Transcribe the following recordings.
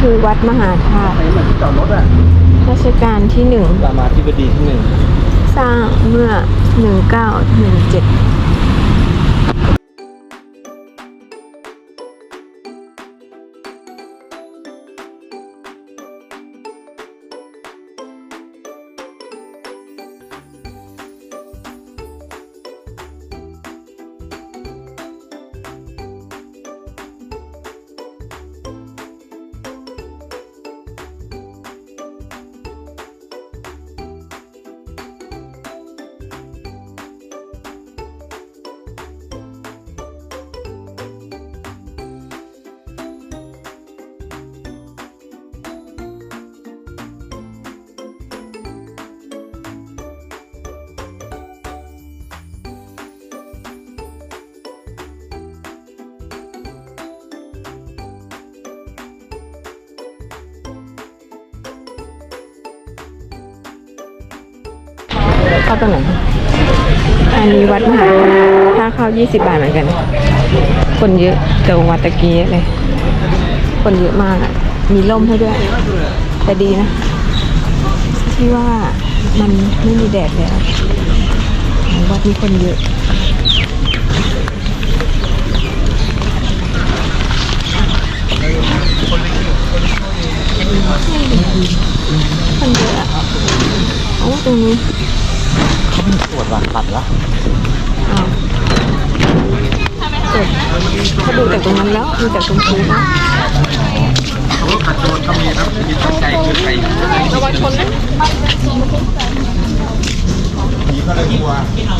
คือวัดมหาธาตุไหนเหมือนที่จอดรถอะรัชกาลที่หนึ่งรามาธิบดีที่หนึ่งสร้างเมื่อ 1917 เข้าตรงไหน อันนี้วัดมหาธาตุถ้าเข้า 20 บาทเหมือนกัน คนเยอะเจอวัดตะกี้เลย คนเยอะมากอะมีร่มให้ด้วย แต่ดีนะ ที่ว่ามันไม่มีแดดแล้ว วัดมีคนเยอะคนเยอะอะเอาตรงนี้ ป็นตรวจหลักตัดละอ้าวเจ็บเขาดูจากตรงนั้นแล้วดูจากตรงนี้แล้วขัดโดนเขามีนะมีตั้งใจคือใครระวังชนนะผีก็เลยกลัวต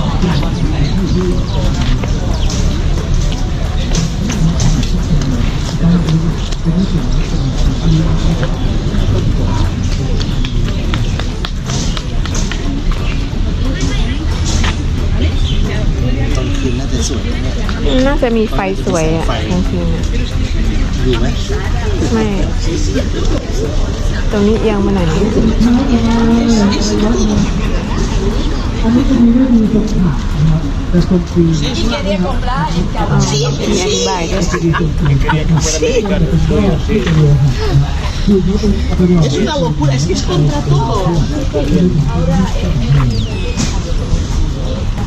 นี่ยอืมน่าจะมีไฟสวยอะกลางคืนอะดูไหมไม่ ตรงนี้เอียงมาหน่อยนึงอ๋อมีอธิบายด้วย Es una locura, es que es contra todo.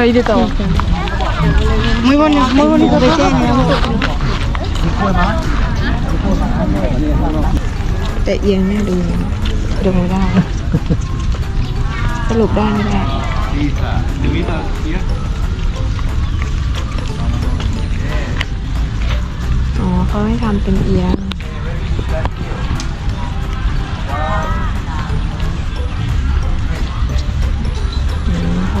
いでたわ muy bonito muy bonito pequeño แต่เอียงเนี่ยดูดูไม่ได้ สรุปได้ไม่ได้ อ๋อเขาให้ทำเป็นเอียงอื เขา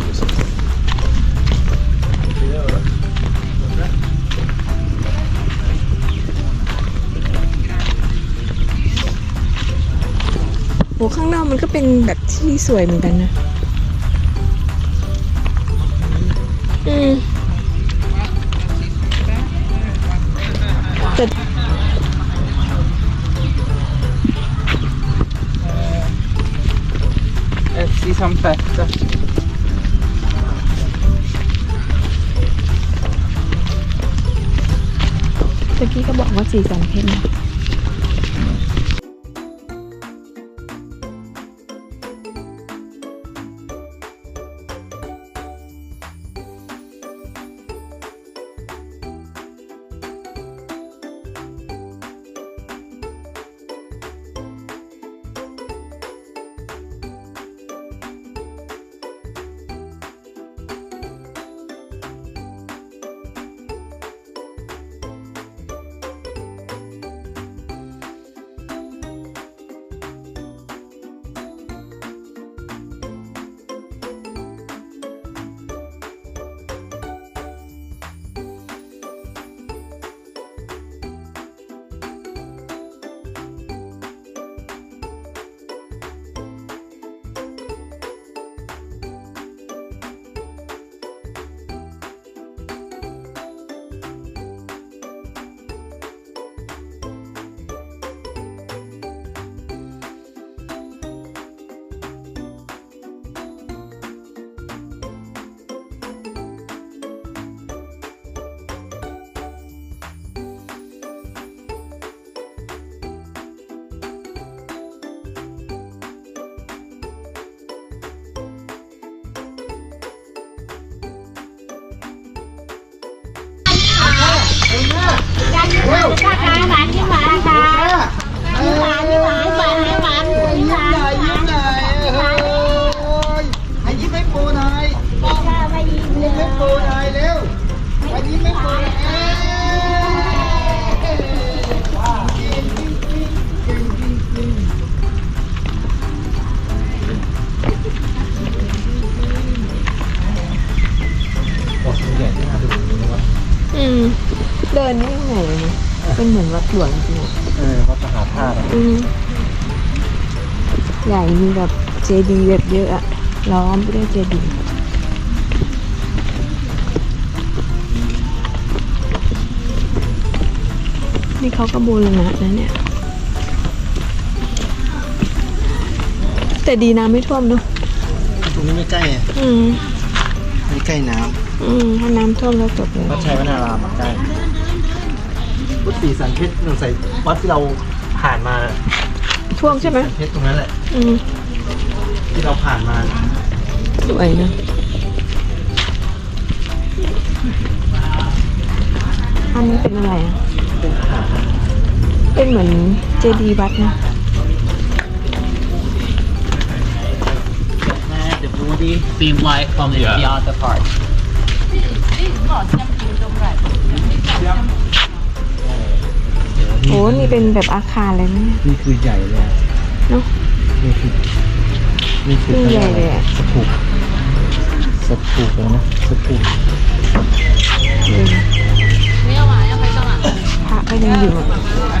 โหข้างนอกมันก็เป็นแบบที่สวยเหมือนกันนะ อืมแต่เอสซีซัมแฟตตะกี้ก็บอกว่าสีสันเพชรนะ หวานยิ้มหว วัดหลวงจริงๆอะเออวัดมหาธาตุอืมใหญ่มีแบบเจดีย์แบบเยอะอะล้อมไปด้วยเจดีย์นี่เขาก็บูรณะนะเนี่ย แต่ดีน้ำไม่ท่วมเนอะตรงนี้ไม่ใกล้อะอืม ไม่ใกล้น้อืมถ้าน้ำท่วมแล้วจบเลยวัดชัยวนารามอะใกล้ วัดศรีสันเพชรหนึ่งใส่วัดที่เราผ่านมาท่วมใช่ไหมสันเพชรตรงนั้นแหละอืมที่เราผ่านมาสวยนะอันนี้เป็นอะไรอะ เป็นหาดเป็นเหมือนเจดีย์วัดนะ the movie seem like from the, the other part. เป็นแบบอาคารเลยนะเนี่ยนี่คือใหญ่เลยอะเนาะ นี่คือนี่คือนี่ใหญ่เลยอะ สถูปสถูปเลยนะสถูปพระก็ยังอยู่อะ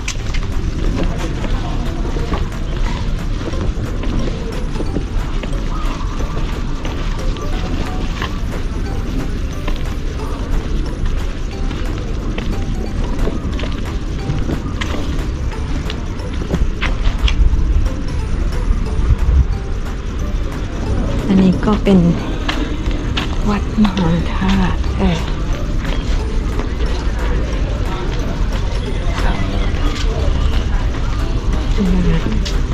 ก็เป็นวัดมหาธาตุเออเป็นยังไง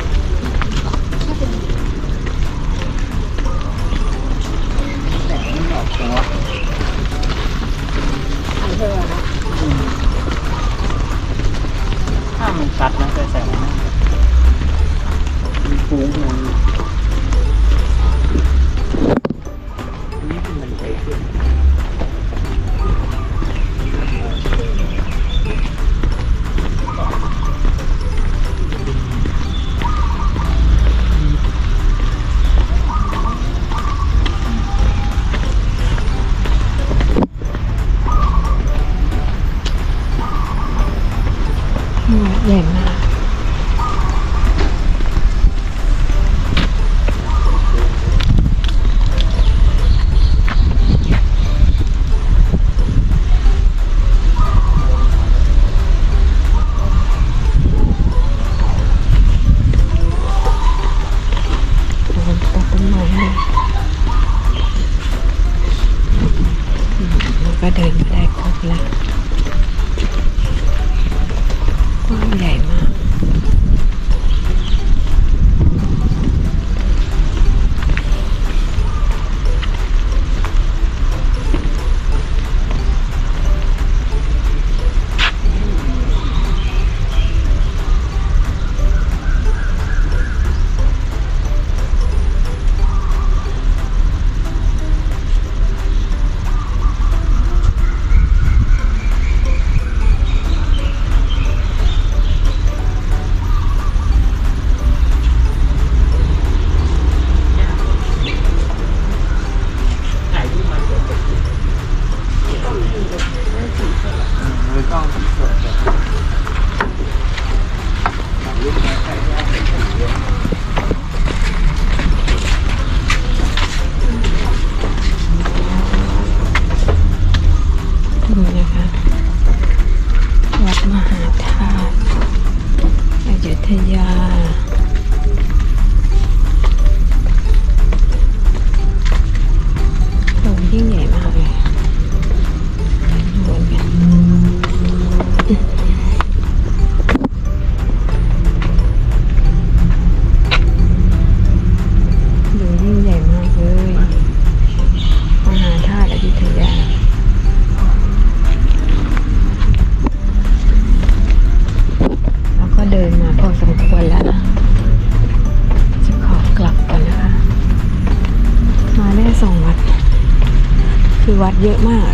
เยอะมาก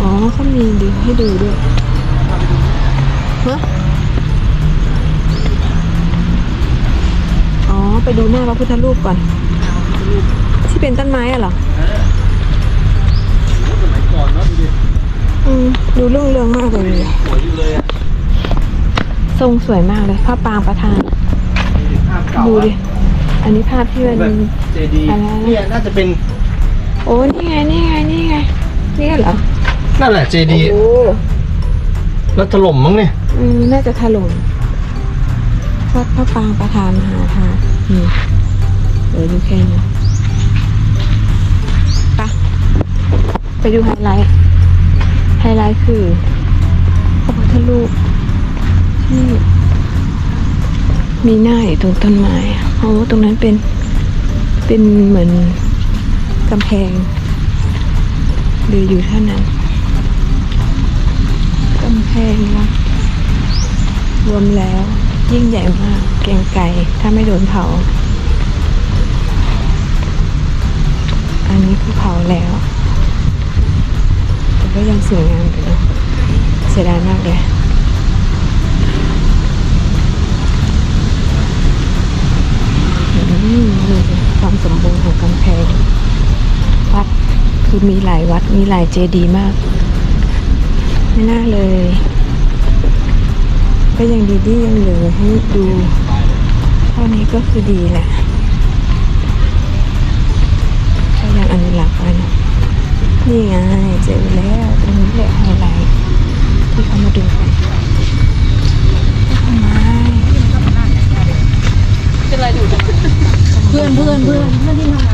อ๋อเขามีดีให้ดูด้วยฮะอ๋อ ไปดูหน้าพระพุทธรูปก่อน ที่เป็นต้นไม้อะเหรอสมัยก่อนเนาะดูดิอืมดูรุ่งเรืองมากเลย สวยอยู่เลยอะทรงสวยมากเลยภาพปางประธาน ดูดิภาพเก่าดู อะดิอันนี้ภาพที่มัน แบบเจดีย์อะไรนะ เนี่ยน่าจะเป็นโอ้นี่ไงนี่ไงนี่ไงนี่เหรอนั่นแหละเจดีย์โอ้แล้วถล่มมั้งเนี่ยอืมน่าจะถล่มวัดพระปางประธานมหาธาตุนี่เออดูแค่นี้ไปะไปดูไฮไลท์ไฮไลท์คือพระพุทธรูปที่ มีหน้าอยู่ตรงต้นไม้โอ้ตรงนั้นเป็นเป็นเหมือนกำแพงหรืออยู่เท่านั้นกำแพงวัดรวมแล้วยิ่งใหญ่มากเกียงไกรถ้าไม่โดนเผา อันนี้คือเผาแล้ว แต่ก็ยังสวยงามอยู่เนอะเสียดายมากเลยอืมดูสิความสมบูรณ์ของกำแพงวัด คือมีหลายวัดมีหลายเจดีย์มาก ไม่น่าเลย ก็ยังดีที่ยังเหลือให้ดูเท่านี้ก็คือดีแหละก็ยังอนุรักษ์ไว้เนอะนี่ไงเจอแล้วตรงนี้แหละไฮไลท์ที่เขามาดูกันทำไมเพื่อนเพื่อนเพื่อนเพื่อนที่ทำงา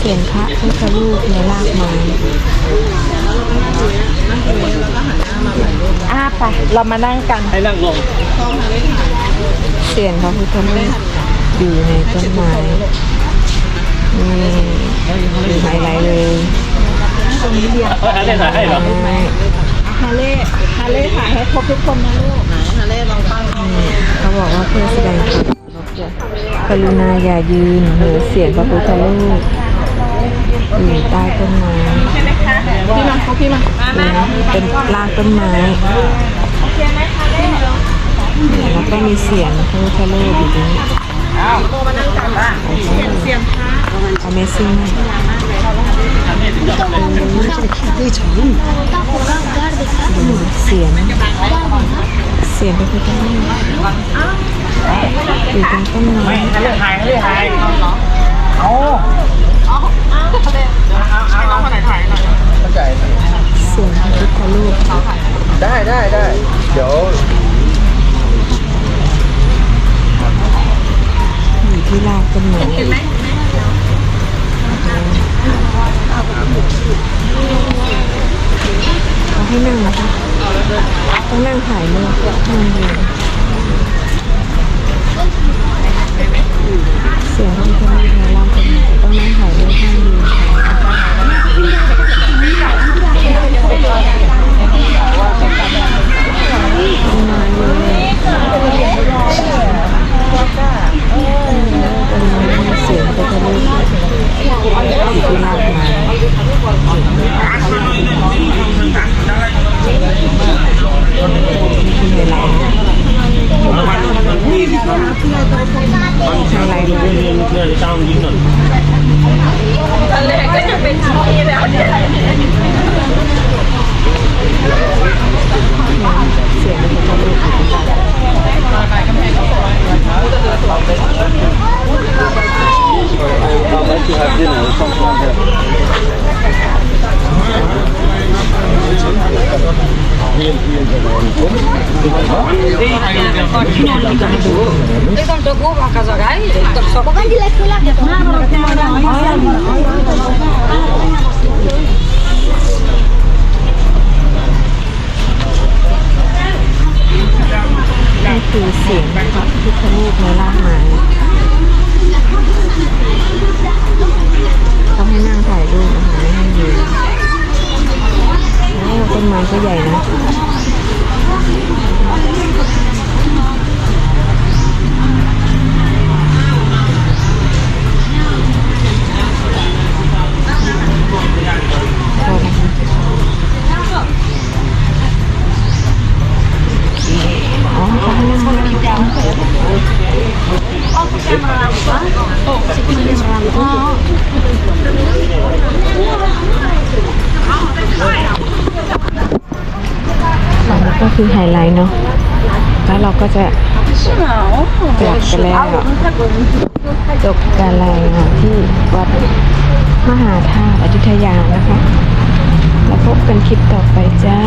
สียนพระพุทธรูปในรากไม้อ่าไปเรามานั่งกันให้นั่งลงเสียนพระพุทธรูปอยู่ในต้นไม้นี่คือไฮไลท์เลยเฮ้ยอันนี้ถ่ายให้เหรอฮาเล่ฮาเล่ถ่ายให้ครบทุกคนนะลูกฮาเล่ลองตั้งเขาบอกว่าเพื่อแสดงความกรุณาอย่ายืนเหนือเสียงพระพุทธรูป อยู่ใต้ต้นไม้พี่มาเขาพี่มาดูนะเป็นรากต้นไม้แล้วก็มีเสียงพระพุทธรูปอยู่ตรงนี้เสียงพระ Amazing ดูเสียง เสียงพระพุทธรูปอยู่ตรงต้นไม้ให้เลือกถ่าย ให้น้องมาถ่ายหน่อยเข้าใจพี่สวยพุทธรูปได้ได้ได้เดี๋ยวอยู่ที่ลาวเป็นเหมือนไหม นี่คือเสียงพระพุทธรูปในรากไม้ คือไฮไลท์เนาะแล้วเราก็จะกลับกันแล้วจบการรายงานที่วัดมหาธาตุอยุธยานะคะ แล้วพบกันคลิปต่อไปจ้า